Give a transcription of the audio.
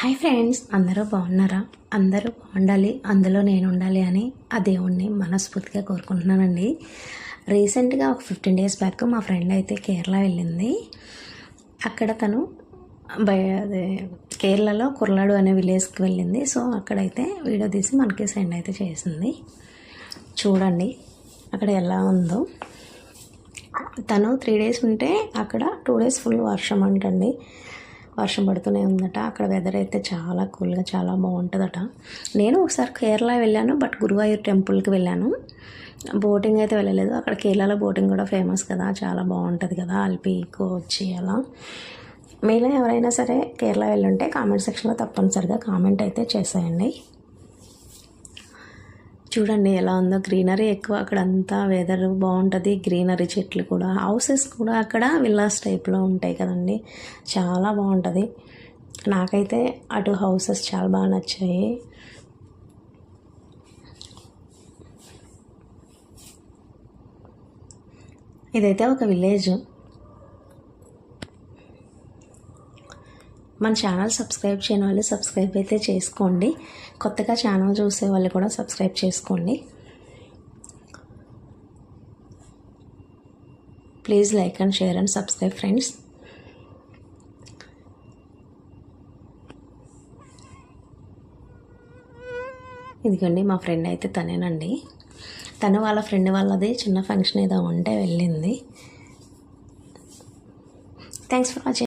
Hi friends అందరూ బాగున్నారా? అందరూ బాగుండాలి అందులో నేను ఉండాలి అని ఆ దేవుణ్ణి మనస్ఫూర్తిగా కోరుకుంటున్నానండి. రీసెంట్గా ఒక ఫిఫ్టీన్ డేస్ బ్యాక్ మా ఫ్రెండ్ అయితే కేరళ వెళ్ళింది. అక్కడ తను బయ అదే కేరళలో కుర్లాడు అనే విలేజ్కి వెళ్ళింది. సో అక్కడైతే వీడియో తీసి మనకి సెండ్ అయితే చేసింది. చూడండి అక్కడ ఎలా ఉందో. తను త్రీ డేస్ ఉంటే అక్కడ టూ డేస్ ఫుల్ వర్షం అంటండి. వర్షం పడుతూనే ఉందట. అక్కడ వెదర్ అయితే చాలా కూల్గా చాలా బాగుంటుందట. నేను ఒకసారి కేరళ వెళ్ళాను బట్ గురువాయూర్ టెంపుల్కి వెళ్ళాను. బోటింగ్ అయితే వెళ్ళలేదు. అక్కడ కేరళలో బోటింగ్ కూడా ఫేమస్ కదా చాలా బాగుంటుంది కదా అల్పి కోచి అలా. మీలో ఎవరైనా సరే కేరళ వెళ్ళుంటే కామెంట్ సెక్షన్లో తప్పనిసరిగా కామెంట్ అయితే చేసేయండి. చూడండి ఎలా ఉందో. గ్రీనరీ ఎక్కువ అక్కడ అంతా వెదర్ బాగుంటుంది. గ్రీనరీ చెట్లు కూడా హౌసెస్ కూడా అక్కడ విల్లాస్ టైప్లో ఉంటాయి కదండి. చాలా బాగుంటుంది. నాకైతే అటు హౌసెస్ చాలా బాగా నచ్చాయి. ఇదైతే ఒక విలేజ్ మన ఛానల్ సబ్స్క్రైబ్ చేయని వాళ్ళు సబ్స్క్రైబ్ అయితే చేసుకోండి. కొత్తగా ఛానల్ చూసే వాళ్ళు కూడా సబ్స్క్రైబ్ చేసుకోండి. Please like and share and subscribe friends. ఇదిగోండి మా ఫ్రెండ్ అయితే తనేనండి. తను వాళ్ళ ఫ్రెండ్ వాళ్ళది చిన్న ఫంక్షన్ ఏదో ఉంటే వెళ్ళింది. Thanks for watching.